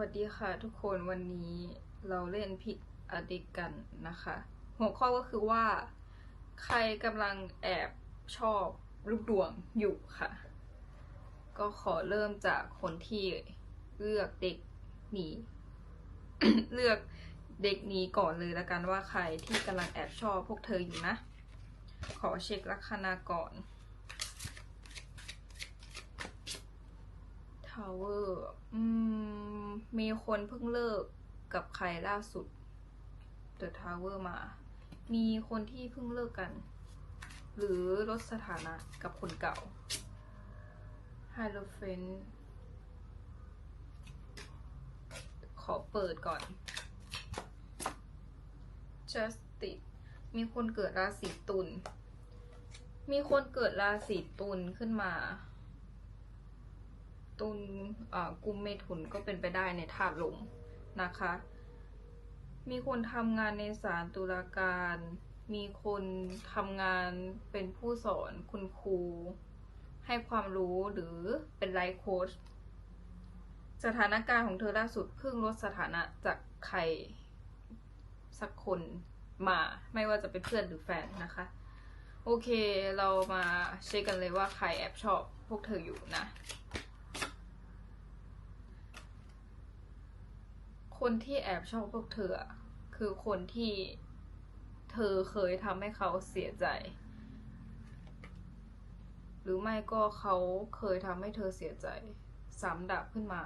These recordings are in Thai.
วัสดีค่ะทุกคนวันนี้เราเล่นผิดอดีตกันนะคะ หัวข้อก็คือว่า ใครกำลังแอบชอบลูกดวงอยู่ค่ะ ก็ขอเริ่มจากคนที่เลือกเด็กหนีเลือกเด็กนี้ก่อนเลยละกันว่าใครที่กำลังแอบชอบพวกเธออยู่นะ ขอเช็คลัคนาก่อน ทาวเวอร์อืม มีคนเพิ่งเลิกกับใครล่าสุด The Tower มา มีคนที่เพิ่งเลิกกัน หรือลดสถานะกับคนเก่า h i e r o p h a n t ขอเปิดก่อน Justice มีคนเกิดราศีตุล มีคนเกิดราศีตุลขึ้นมา ตุลอ่ากุมเมถุนก็เป็นไปได้ในธาตุลมนะคะ มีคนทำงานในศาลตุลาการ มีคนทำงานเป็นผู้สอนคุณครู ให้ความรู้หรือเป็นไลฟ์โค้ชสถานการณ์ของเธอล่าสุดเพิ่งลดสถานะจากใครสักคนมาไม่ว่าจะเป็นเพื่อนหรือแฟนนะคะ โอเคเรามาเช็คกันเลยว่าใครแอบชอบพวกเธออยู่นะ คนที่แอบชอบพวกเธอคือคนที่เธอเคยทำให้เขาเสียใจ หรือไม่ก็เขาเคยทำให้เธอเสียใจสามดับขึ้นมา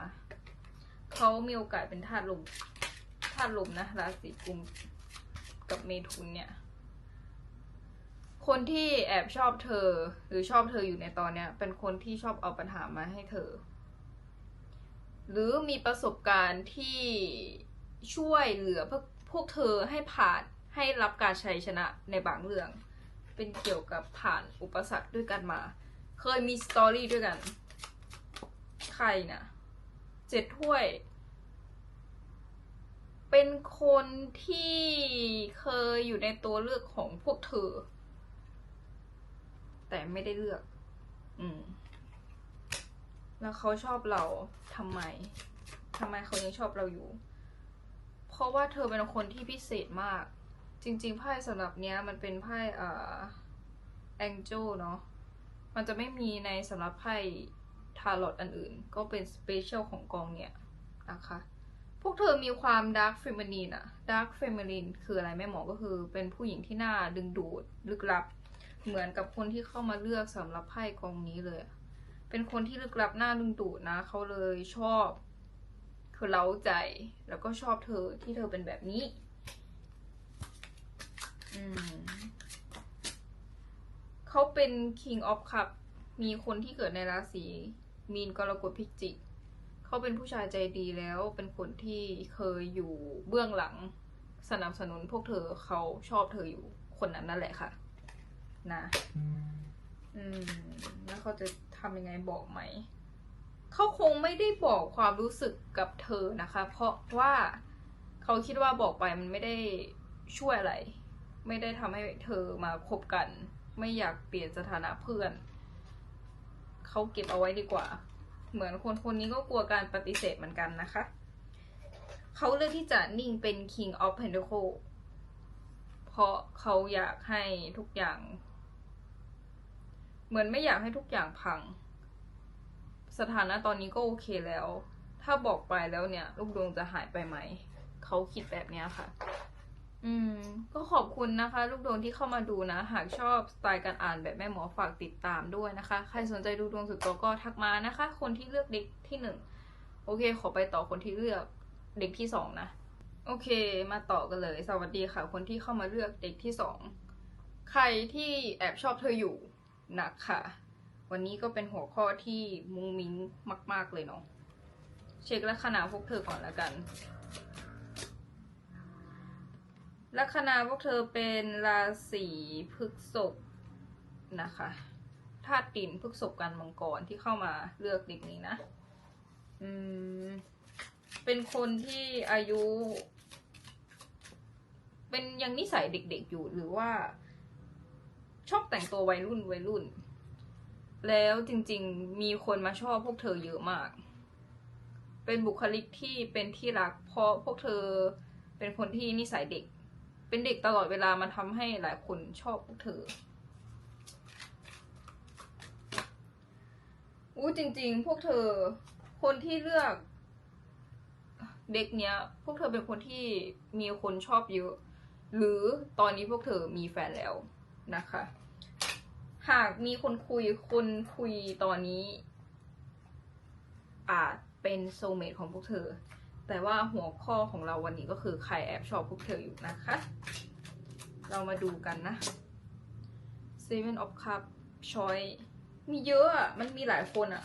เขามีโอกาสเป็นธาตุลมธาตุลมนะราศีกุมกับเมถุนเนี่ย คนที่แอบชอบเธอหรือชอบเธออยู่ในตอนเนี้ย เป็นคนที่ชอบเอาปัญหามาให้เธอ หรือมีประสบการณ์ที่ช่วยเหลือพวกพวกเธอให้ผ่านให้รับการชัยชนะในบางเรื่อง เป็นเกี่ยวกับผ่านอุปสรรคด้วยกันมา เคยมีสตอรี่ด้วยกัน ใครนะเจ็ดถ้วย เป็นคนที่เคยอยู่ในตัวเลือกของพวกเธอ แต่ไม่ได้เลือก อืม แล้วเขาชอบเราทำไมทำไมเขายังชอบเราอยู่ เพราะว่าเธอเป็นคนที่พิเศษมาก จริงๆไพ่สำหรับเนี้ยมันเป็นไพ่อ่าแองเจลเนาะมันจะไม่มีในสำหรับไพ่ทาร์ลอตอันอื่น ก็เป็นสเปเชียลของกองเนี่ยนะคะ พวกเธอมีความดาร์ f เฟมินีนอะดาร์ f เฟมินีนคืออะไรแม่หมอก็คือ เป็นผู้หญิงที่น่าดึงดูดลึกลับ เหมือนกับคนที่เข้ามาเลือกสำหรับไพ่กองนี้เลยอะ เป็นคนที่ลึกลับหน้าดึงดูดนะ เขาเลยชอบคือเล้าใจ แล้วก็ชอบเธอที่เธอเป็นแบบนี้ อืมเขาเป็น King of Cup มีคนที่เกิดในราศีมีนกรกฎพิจิกเขาเป็นผู้ชายใจดีแล้ว เป็นคนที่เคยอยู่เบื้องหลังสนับสนุนพวกเธอเขาชอบเธออยู่คนนั้นนั่นแหละค่ะ นะ อืม แล้วเขาจะ ทำยังไงบอกไหม เขาคงไม่ได้บอกความรู้สึกกับเธอนะคะ เพราะว่าเขาคิดว่าบอกไปมันไม่ได้ช่วยอะไร ไม่ได้ทำให้เธอมาคบกัน ไม่อยากเปลี่ยนสถานะเพื่อน เขาเก็บเอาไว้ดีกว่า เหมือนคนคนนี้ก็กลัวการปฏิเสธเหมือนกันนะคะ เขาเลือกที่จะนิ่งเป็น King of Pentacle เพราะเขาอยากให้ทุกอย่าง เหมือนไม่อยากให้ทุกอย่างพัง สถานะตอนนี้ก็โอเคแล้ว ถ้าบอกไปแล้วเนี่ย ลูกดวงจะหายไปไหม เขาคิดแบบเนี้ยค่ะ อืม ก็ขอบคุณนะคะ ลูกดวงที่เข้ามาดูนะ หากชอบสไตล์การอ่านแบบแม่หมอฝากติดตามด้วยนะคะ ใครสนใจดูดวงสุดตัวก็ทักมานะคะ คนที่เลือกเด็กที่หนึ่งโอเค ขอไปต่อคนที่เลือกเด็กที่สองนะ โอเค มาต่อกันเลย สวัสดีค่ะ คนที่เข้ามาเลือกเด็กที่สอง ใครที่แอบชอบเธออยู่ นักค่ะวันนี้ก็เป็นหัวข้อที่มุ้งมิ้งมาก ๆ เลยเนาะ เช็คลัคนาพวกเธอก่อนแล้วกัน ลัคนาพวกเธอเป็นราศีพฤษภนะคะธาตุดินพฤษภกันมังกรที่เข้ามาเลือกเด็กนี้นะ อืม เป็นคนที่อายุ เป็นยังนิสัยเด็กๆอยู่หรือว่า ชอบแต่งตัววัยรุ่นวัยรุ่น แล้วจริงๆ มีคนมาชอบพวกเธอเยอะมาก เป็นบุคลิกที่เป็นที่รัก เพราะพวกเธอเป็นคนที่นิสัยเด็ก เป็นเด็กตลอดเวลามันทำให้หลายคนชอบพวกเธออู้จริง ๆ พวกเธอคนที่เลือก เด็กเนี้ย พวกเธอเป็นคนที่มีคนชอบเยอะ หรือตอนนี้พวกเธอมีแฟนแล้ว นะคะ หากมีคนคุยคนคุยตอนนี้ อาจเป็นโซเมทของพวกเธอ แต่ว่าหัวข้อของเราวันนี้ก็คือใครแอบชอบพวกเธออยู่นะคะ เรามาดูกันนะ Seven of Cup Choice มีเยอะอะ มันมีหลายคนอะ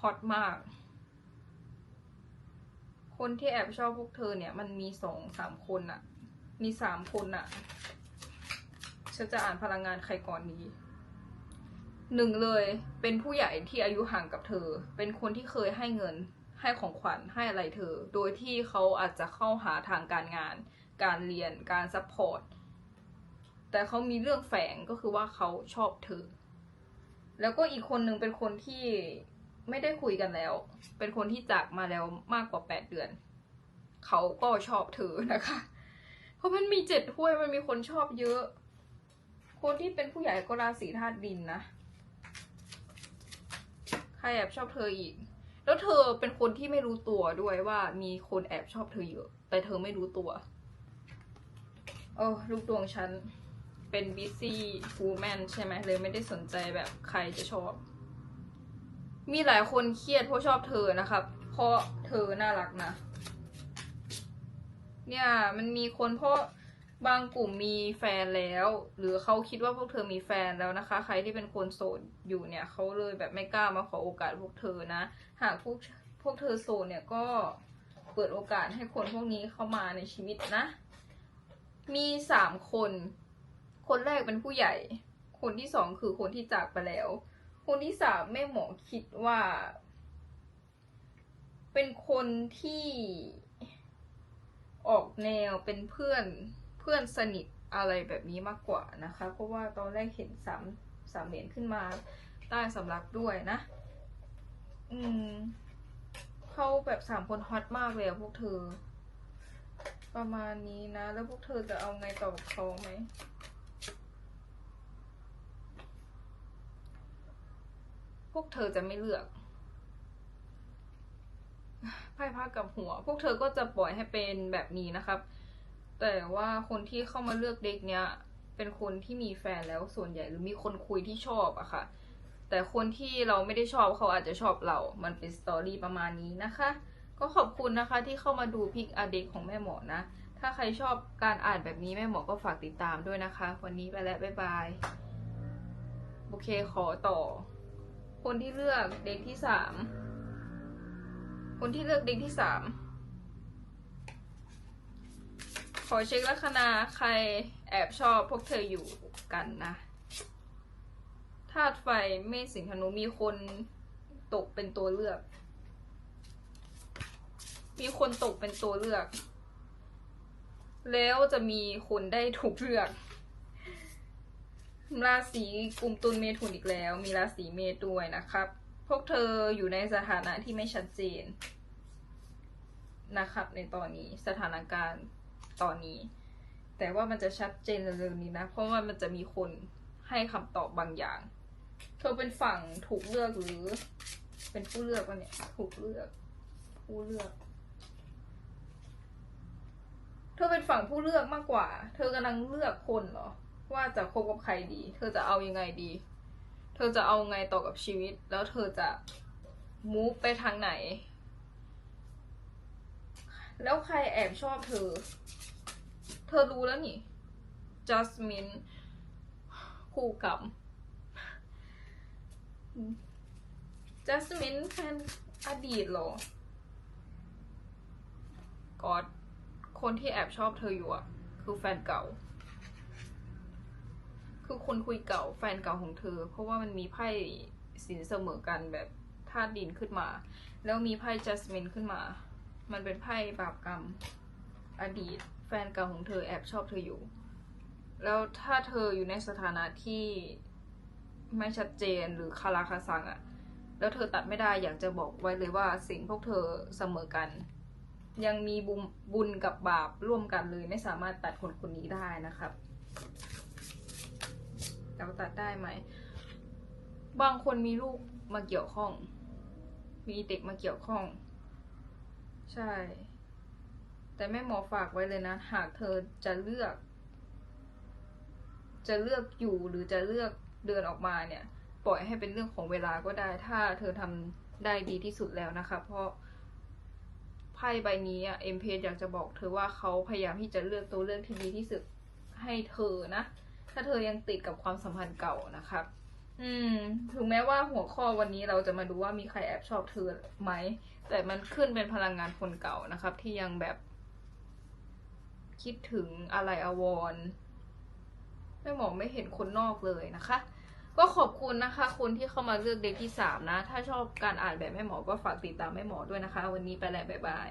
ฮอตมาก คนที่แอบชอบพวกเธอเนี่ย มันมีสองสามคนอะ มีสามคนอะ ฉันจะอ่านพลังงานใครก่อนดีหนึ่งเลยเป็นผู้ใหญ่ที่อายุห่างกับเธอ เป็นคนที่เคยให้เงินให้ของขวัญให้อะไรเธอ โดยที่เขาอาจจะเข้าหาทางการงาน การเรียนการซัพพอร์ตแต่เขามีเรื่องแฝงก็คือว่าเขาชอบเธอ แล้วก็อีกคนหนึ่งเป็นคนที่ไม่ได้คุยกันแล้ว เป็นคนที่จากมาแล้วมากกว่าแปดเดือน เขาก็ชอบเธอนะคะ เพราะมันมีเจ็ดถ้วยมันมีคนชอบเยอะ คนที่เป็นผู้ใหญ่ก็ราศีธาตุดินนะ ใครแอบชอบเธออีก แล้วเธอเป็นคนที่ไม่รู้ตัวด้วยว่ามีคนแอบชอบเธอเยอะ แต่เธอไม่รู้ตัวเออลูกดวงฉันเป็น busy woman ใช่ไหมเลยไม่ได้สนใจแบบใครจะชอบ มีหลายคนเครียดเพราะชอบเธอนะครับ เพราะเธอน่ารักนะ เนี่ยมันมีคนเพราะ บางกลุ่มมีแฟนแล้ว หรือเขาคิดว่าพวกเธอมีแฟนแล้วนะคะ ใครที่เป็นคนโสดอยู่เนี่ยเขาเลยแบบไม่กล้ามาขอโอกาสพวกเธอนะ หากพวกพวกเธอโสดเนี่ยก็เปิดโอกาสให้คนพวกนี้เข้ามาในชีวิตนะ มีสามคน คนแรกเป็นผู้ใหญ่ คนที่สองคือคนที่จากไปแล้ว คนที่สามแม่หมอคิดว่า เป็นคนที่ออกแนวเป็นเพื่อน เพื่อนสนิทอะไรแบบนี้มากกว่านะคะ เพราะว่าตอนแรกเห็นสามสามเหรียญขึ้นมาใต้สำรับด้วยนะ อืมเขาแบบสามคนฮอตมากเลยอะพวกเธอ ประมาณนี้นะ แล้วพวกเธอจะเอาไงต่อกับเขาไหมพวกเธอจะไม่เลือกไพ่พากับหัว พวกเธอก็จะปล่อยให้เป็นแบบนี้นะครับ แต่ว่าคนที่เข้ามาเลือกเด็กเนี้ย เป็นคนที่มีแฟนแล้วส่วนใหญ่หรือมีคนคุยที่ชอบอะค่ะ แต่คนที่เราไม่ได้ชอบเขาอาจจะชอบเรา มันเป็นสตอรี่ประมาณนี้นะคะ ก็ขอบคุณนะคะที่เข้ามาดูพิกอาเด็กของแม่หมอนะ ถ้าใครชอบการอ่านแบบนี้แม่หมอก็ฝากติดตามด้วยนะคะ วันนี้ไปแล้วบ๊ายบาย โอเคขอต่อ คนที่เลือกเด็กที่สาม คนที่เลือกเด็กที่สาม ขอเช็คลัคนาใครแอบชอบพวกเธออยู่กันนะธาตุไฟเมษสิงห์ธนูมีคนตกเป็นตัวเลือก มีคนตกเป็นตัวเลือก แล้วจะมีคนได้ถูกเลือก ราศีกลุ่มตุลเมถุนอีกแล้ว มีราศีเมษด้วยนะครับ พวกเธออยู่ในสถานะที่ไม่ชัดเจนนะครับในตอนนี้สถานการณ์ ตอนนี้ แต่ว่ามันจะชัดเจนเร็วๆนี้นะ เพราะว่ามันจะมีคนให้คำตอบบางอย่าง เธอเป็นฝั่งถูกเลือกหรือ เป็นผู้เลือกวะเนี่ย ถูกเลือก ผู้เลือก เธอเป็นฝั่งผู้เลือกมากกว่า เธอกำลังเลือกคนเหรอ ว่าจะคบกับใครดี เธอจะเอายังไงดี เธอจะเอาไงต่อกับชีวิต แล้วเธอจะมูฟไปทางไหน แล้วใครแอบชอบเธอ เธอรู้แล้วนี่จัสมินคู่กรรมจัสมินแฟนอดีตเหรอกอดคนที่แอบชอบเธออยู่อะคือแฟนเก่า คือคนคุยเก่าแฟนเก่าของเธอ เพราะว่ามันมีไพ่สินเสมอกันแบบธาตุดินขึ้นมา แล้วมีไพ่จัสมินขึ้นมา มันเป็นไพ่บาปกรรม อดีต แฟนเก่าของเธอแอบชอบเธออยู่ แล้วถ้าเธออยู่ในสถานะที่ไม่ชัดเจนหรือคาราคาซังอะแล้วเธอตัดไม่ได้อยากจะบอกไว้เลยว่าสิ่งพวกเธอเสมอกัน ยังมีบุญบุญกับบาปร่วมกันเลย ไม่สามารถตัดคนคนนี้ได้นะครับเราตัดได้ไหม บางคนมีลูกมาเกี่ยวข้อง มีเด็กมาเกี่ยวข้อง ใช่ แต่แม่หมอฝากไว้เลยนะ หากเธอจะเลือก จะเลือกอยู่หรือจะเลือกเดินออกมาเนี่ย ปล่อยให้เป็นเรื่องของเวลาก็ได้ ถ้าเธอทำได้ดีที่สุดแล้วนะคะ เพราะไพ่ใบนี้อะเอ็มเพอยากจะบอกเธอว่าเขาพยายามที่จะเลือกตัวเลือกที่ดีที่สุดให้เธอนะ ถ้าเธอยังติดกับความสัมพันธ์เก่านะครับ อืม ถึงแม้ว่าหัวข้อวันนี้เราจะมาดูว่ามีใครแอบชอบเธอไหม แต่มันขึ้นเป็นพลังงานคนเก่านะครับ ที่ยังแบบ คิดถึงอะไรอวรณ์แม่หมอไม่เห็นคนนอกเลยนะคะ ก็ขอบคุณนะคะ คนที่เข้ามาเลือกเด็กที่สามนะ ถ้าชอบการอ่านแบบแม่หมอก็ฝากติดตามแม่หมอด้วยนะคะ วันนี้ไปแล้วบ๊ายบาย